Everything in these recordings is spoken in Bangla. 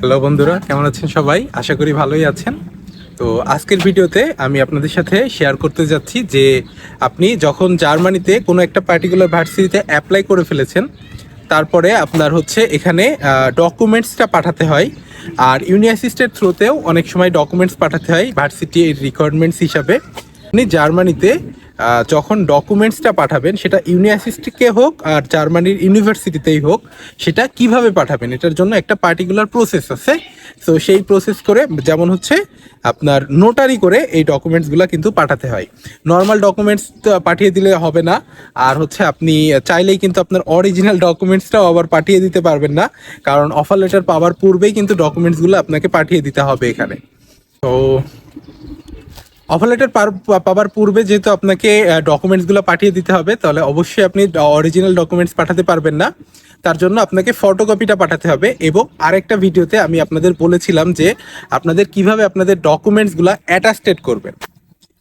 হ্যালো বন্ধুরা, কেমন আছেন সবাই? আশা করি ভালোই আছেন। তো আজকের ভিডিওতে আমি আপনাদের সাথে শেয়ার করতে যাচ্ছি যে আপনি যখন জার্মানিতে কোনো একটা পার্টিকুলার ভার্সিটিতে অ্যাপ্লাই করে ফেলেছেন, তারপরে আপনার হচ্ছে এখানে ডকুমেন্টসটা পাঠাতে হয়। আর ইউনিভার্সিটির থ্রুতেও অনেক সময় ডকুমেন্টস পাঠাতে হয় ভার্সিটির রিকোয়ারমেন্টস হিসাবে। আপনি জার্মানিতে যখন ডকুমেন্টসটা পাঠাবেন, সেটা ইউনিভার্সিটিকে হোক আর জার্মানির ইউনিভার্সিটিতেই হোক, সেটা কীভাবে পাঠাবেন? এটার জন্য একটা পার্টিকুলার প্রসেস আছে। তো সেই প্রসেস করে যেমন হচ্ছে আপনার নোটারি করে এই ডকুমেন্টসগুলো কিন্তু পাঠাতে হয়। নর্মাল ডকুমেন্টস পাঠিয়ে দিলে হবে না। আর হচ্ছে আপনি চাইলেই কিন্তু আপনার অরিজিনাল ডকুমেন্টসটাও আবার পাঠিয়ে দিতে পারবেন না। কারণ অফার লেটার পাওয়ার পূর্বেই কিন্তু ডকুমেন্টসগুলো আপনাকে পাঠিয়ে দিতে হবে এখানে। তো অফার লেটার পাওয়ার পূর্বে যেহেতু আপনাকে ডকুমেন্টসগুলো পাঠিয়ে দিতে হবে, তাহলে অবশ্যই আপনি অরিজিনাল ডকুমেন্টস পাঠাতে পারবেন না। তার জন্য আপনাকে ফটোকপিটা পাঠাতে হবে এবং আরেকটা ভিডিওতে আমি আপনাদের বলেছিলাম যে আপনাদের কীভাবে আপনাদের ডকুমেন্টসগুলো অ্যাটাস্টেড করবেন।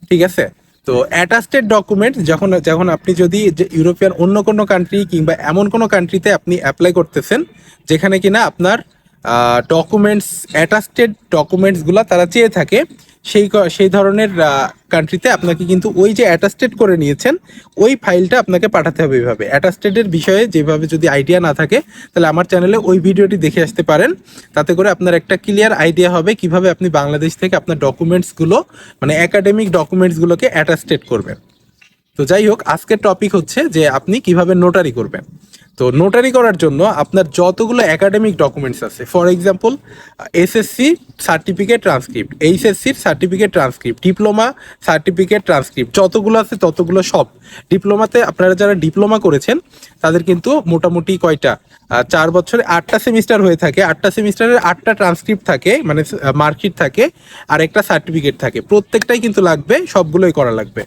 ঠিক আছে? তো অ্যাটাস্টেড ডকুমেন্ট যখন যখন আপনি যদি ইউরোপিয়ান অন্য কোনো কান্ট্রি কিংবা এমন কোনো কান্ট্রিতে আপনি অ্যাপ্লাই করতেছেন, যেখানে কিনা আপনার ডকুমেন্টস অ্যাটাস্টেড ডকুমেন্টসগুলো তারা চেয়ে থাকে সেই সেই ধরনের কান্ট্রিতে আপনাকে কিন্তু ওই যে অ্যাটাস্টেড করে নিয়েছেন, ওই ফাইলটা আপনাকে পাঠাতে হবে এইভাবে। অ্যাটাস্টেডের বিষয়ে যেভাবে যদি আইডিয়া না থাকে, তাহলে আমার চ্যানেলে ওই ভিডিওটি দেখে আসতে পারেন। তাতে করে আপনার একটা ক্লিয়ার আইডিয়া হবে কীভাবে আপনি বাংলাদেশ থেকে আপনার ডকুমেন্টসগুলো মানে একাডেমিক ডকুমেন্টসগুলোকে অ্যাটাস্টেড করবেন। তো যাই হোক, আজকের টপিক হচ্ছে যে আপনি কীভাবে নোটারি করবেন। তো নোটারি করার জন্য আপনার যতগুলো একাডেমিক ডকুমেন্টস আছে for example SSC certificate transcript এইচএসসির certificate transcript diploma certificate transcript যতগুলো আছে ততগুলো সব। ডিপ্লোমাতে আপনারা যারা ডিপ্লোমা করেছেন, তাদের কিন্তু মোটামুটি কয়টা? চার বছরে আটটা সেমিস্টার হয়ে থাকে। আটটা সেমিস্টারের আটটা ট্রান্সক্রিপ্ট থাকে মানে মার্কশিট থাকে, আর একটা সার্টিফিকেট থাকে। প্রত্যেকটাই কিন্তু লাগবে, সবগুলোই করা লাগবে।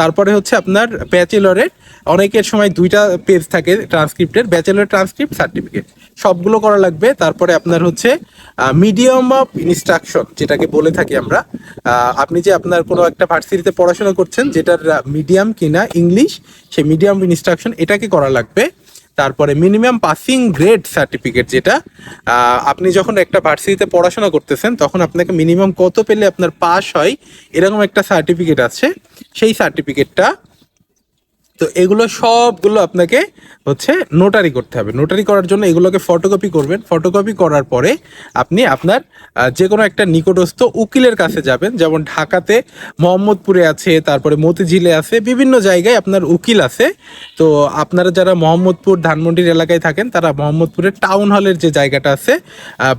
তারপরে হচ্ছে আপনার ব্যাচেলরের অনেকের সময় দুইটা পেজ থাকে ট্রান্সক্রিপ্টের ব্যাচেলর ট্রান্সক্রিপ্ট সার্টিফিকেট সবগুলো করা লাগবে। তারপরে আপনার হচ্ছে মিডিয়াম অফ ইনস্ট্রাকশন যেটাকে বলে থাকি আমরা। আপনি যে আপনার কোনো একটা ভার্সিটিতে পড়াশোনা করছেন, যেটার মিডিয়াম কিনা ইংলিশ সেই মিডিয়াম ইনস্ট্রাকশন এটাকে করা লাগবে। তারপরে মিনিমাম পাসিং গ্রেড সার্টিফিকেট যেটা আপনি যখন একটা ভার্সিটিতে পড়াশোনা করতেছেন, তখন আপনাকে মিনিমাম কত পেলে আপনার পাস হয়, এরকম একটা সার্টিফিকেট আছে। সেই সার্টিফিকেটটা তো এগুলো সবগুলো আপনাকে হচ্ছে নোটারি করতে হবে। নোটারি করার জন্য এগুলোকে ফটোকপি করবেন। ফটোকপি করার পরে আপনি আপনার যে কোনো একটা নিকটস্থ উকিলের কাছে যাবেন। যেমন ঢাকাতে মোহাম্মদপুরে আছে, তারপরে মতিঝিলে আছে, বিভিন্ন জায়গায় আপনার উকিল আছে। তো আপনারা যারা মোহাম্মদপুর ধানমন্ডির এলাকায় থাকেন, তারা মোহাম্মদপুরের টাউন হলের যে জায়গাটা আছে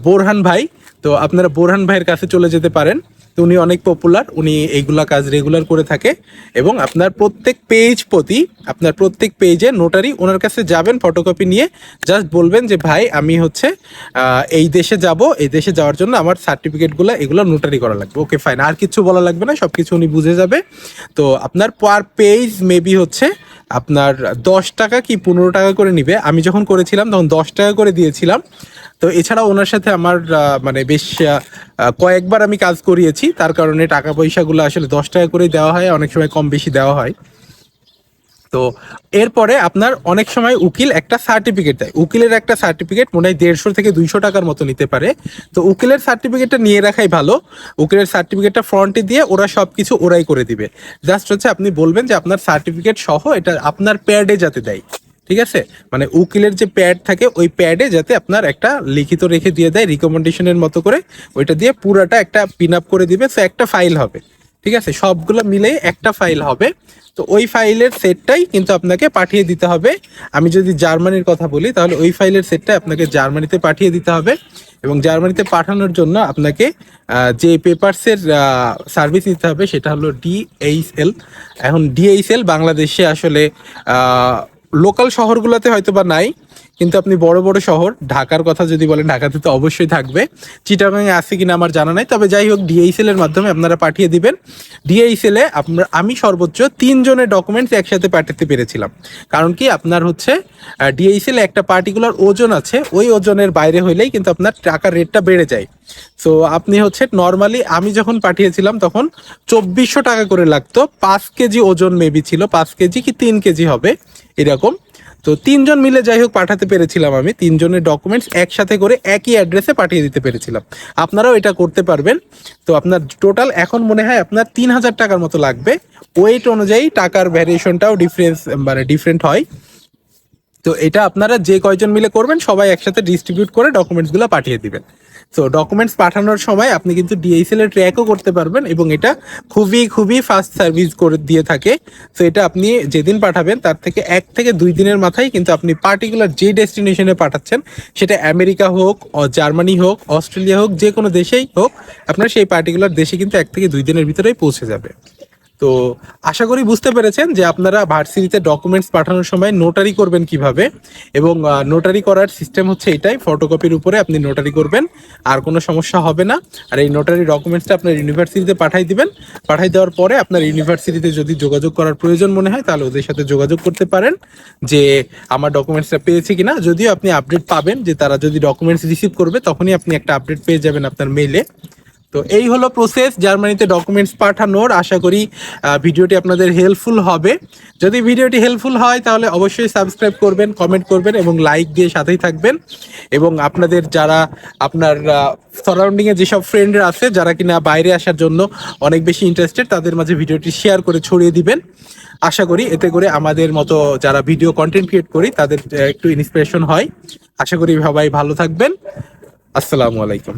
বোরহান ভাই, তো আপনারা বোরহান ভাইয়ের কাছে চলে যেতে পারেন। তো উনি অনেক পপুলার উনি এইগুলা কাজ রেগুলার করে থাকে এবং আপনার প্রত্যেক পেজ প্রতি, আপনার প্রত্যেক পেজে নোটারি ওনার কাছে যাবেন ফটোকপি নিয়ে জাস্ট বলবেন যে, ভাই, আমি হচ্ছে এই দেশে যাব, এই দেশে যাওয়ার জন্য আমার সার্টিফিকেটগুলো এগুলো নোটারি করা লাগবে। ওকে ফাইন আর কিছু বলা লাগবে না সব কিছু উনি বুঝে যাবে। তো আপনার পার পেজ মেবি হচ্ছে আপনার দশ টাকা কি পনেরো টাকা করে নিবে? আমি যখন করেছিলাম, তখন দশ টাকা করে দিয়েছিলাম। তো এছাড়া ওনার সাথে আমার মানে বেশ কয়েকবার আমি কাজ করিয়েছি। তার কারণে টাকা পয়সাগুলো আসলে দশ টাকা করে দেওয়া হয়, অনেক সময় কম বেশি দেওয়া হয়। তো এরপরে আপনার অনেক সময় উকিল একটা সার্টিফিকেট দেয়। উকিলের একটা সার্টিফিকেট মনে হয় দেড়শো থেকে দুইশো টাকার মতো নিতে পারে। তো উকিলের সার্টিফিকেটটা নিয়ে রাখাই ভালো। উকিলের সার্টিফিকেটটা ফ্রন্টে দিয়ে ওরা সব কিছু ওরাই করে দিবে। জাস্ট হচ্ছে আপনি বলবেন যে আপনার সার্টিফিকেট সহ এটা আপনার প্যাডে যাতে দেয়। ঠিক আছে? মানে উকিলের যে প্যাড থাকে, ওই প্যাডে যাতে আপনার একটা লিখিত রেখে দিয়ে দেয় রিকমেন্ডেশনের মতো করে, ওইটা দিয়ে পুরাটা একটা পিন আপ করে দিবে সো একটা ফাইল হবে। ঠিক আছে? সবগুলো মিলে একটা ফাইল হবে। তো ওই ফাইলের সেটটাই কিন্তু আপনাকে পাঠিয়ে দিতে হবে। আমি যদি জার্মানির কথা বলি, তাহলে ওই ফাইলের সেটটা আপনাকে জার্মানিতে পাঠিয়ে দিতে হবে। এবং জার্মানিতে পাঠানোর জন্য আপনাকে যে পেপারসের সার্ভিস নিতে হবে, সেটা হলো ডিএইচএল এখন ডিএইচএল বাংলাদেশে আসলে লোকাল শহরগুলোতে হয়তো বা নাই, কিন্তু আপনি বড় বড় শহর, ঢাকার কথা যদি বলেন, ঢাকাতে তো অবশ্যই থাকবে। চিটাগাংয়ে আছে কিনা আমার জানা নাই, তবে যাই হোক ডিএইচএল এর মাধ্যমে আপনারা পাঠিয়ে দিবেন। ডিএইচএল এ আপনার আমি সর্বোচ্চ তিনজনের ডকুমেন্টস একসাথে পাঠাতে পেরেছিলাম। কারণ কি, আপনার হচ্ছে ডিএইচএল একটা পার্টিকুলার ওজন আছে, ওই ওজনের বাইরে হইলেই কিন্তু আপনার টাকার রেটটা বেড়ে যায়। সো আপনি হচ্ছে নর্মালি আমি যখন পাঠিয়েছিলাম, তখন চব্বিশশো টাকা করে লাগতো, পাঁচ কেজি ওজন মেবি ছিল, পাঁচ কেজি কি তিন কেজি হবে। এরকম। তো তিনজন মিলে যাই হোক পাঠাতে পেরেছিলাম আমি। তিনজনের ডকুমেন্টস একসাথে করে একই অ্যাড্রেসে পাঠিয়ে দিতে পেরেছিলাম। আপনারাও এটা করতে পারবেন। তো আপনার টোটাল এখন মনে হয় আপনার তিন হাজার টাকার মতো লাগবে। ওয়েট অনুযায়ী টাকার ভ্যারিয়েশনটাও ডিফারেন্স মানে ডিফারেন্ট হয়। তো এটা আপনারা যে কয়জন মিলে করবেন, সবাই একসাথে ডিস্ট্রিবিউট করে ডকুমেন্টসগুলো পাঠিয়ে দিবেন। তো ডকুমেন্টস পাঠানোর সময় আপনি কিন্তু ডিএসএল এর ট্র্যাকও করতে পারবেন এবং এটা খুবই খুবই ফাস্ট সার্ভিস করে দিয়ে থাকে। তো এটা আপনি যেদিন পাঠাবেন, তার থেকে এক থেকে দুই দিনের মাথায় কিন্তু আপনি পার্টিকুলার যে ডেস্টিনেশনে পাঠাচ্ছেন, সেটা আমেরিকা হোক জার্মানি হোক, অস্ট্রেলিয়া হোক যে কোনো দেশেই হোক, আপনার সেই পার্টিকুলার দেশে কিন্তু এক থেকে দুই দিনের ভিতরেই পৌঁছে যাবে। তো আশা করি বুঝতে পেরেছেন যে আপনারা ভার্সিটিতে ডকুমেন্টস পাঠানোর সময় নোটারি করবেন কীভাবে এবং নোটারি করার সিস্টেম হচ্ছে এটাই ফটোকপির উপরে আপনি নোটারি করবেন, আর কোনো সমস্যা হবে না। আর এই নোটারি ডকুমেন্টসটা আপনার ইউনিভার্সিটিতে পাঠাই দিবেন। পাঠাই দেওয়ার পরে আপনার ইউনিভার্সিটিতে যদি যোগাযোগ করার প্রয়োজন মনে হয়, তাহলে ওদের সাথে যোগাযোগ করতে পারেন যে আমার ডকুমেন্টসটা পেয়েছি কিনা। যদিও আপনি আপডেট পাবেন যে তারা যদি ডকুমেন্টস রিসিভ করবে, তখনই আপনি একটা আপডেট পেয়ে যাবেন আপনার মেইলে তো এই হলো প্রসেস জার্মানিতে ডকুমেন্টস পাঠানোর। আশা করি ভিডিওটি আপনাদের হেল্পফুল হবে। যদি ভিডিওটি হেল্পফুল হয়, তাহলে অবশ্যই সাবস্ক্রাইব করবেন কমেন্ট করবেন এবং লাইক দিয়ে সাথেই থাকবেন। এবং আপনাদের যারা আপনার সারাউন্ডিংয়ে যেসব ফ্রেন্ডরা আছে, যারা কিনা বাইরে আসার জন্য অনেক বেশি ইন্টারেস্টেড তাদের মাঝে ভিডিওটি শেয়ার করে ছড়িয়ে দিবেন। আশা করি, এতে করে আমাদের মতো যারা ভিডিও কন্টেন্ট ক্রিয়েট করি, তাদের একটু ইন্সপিরেশন হয়। আশা করি সবাই ভালো থাকবেন। আসসালামু আলাইকুম।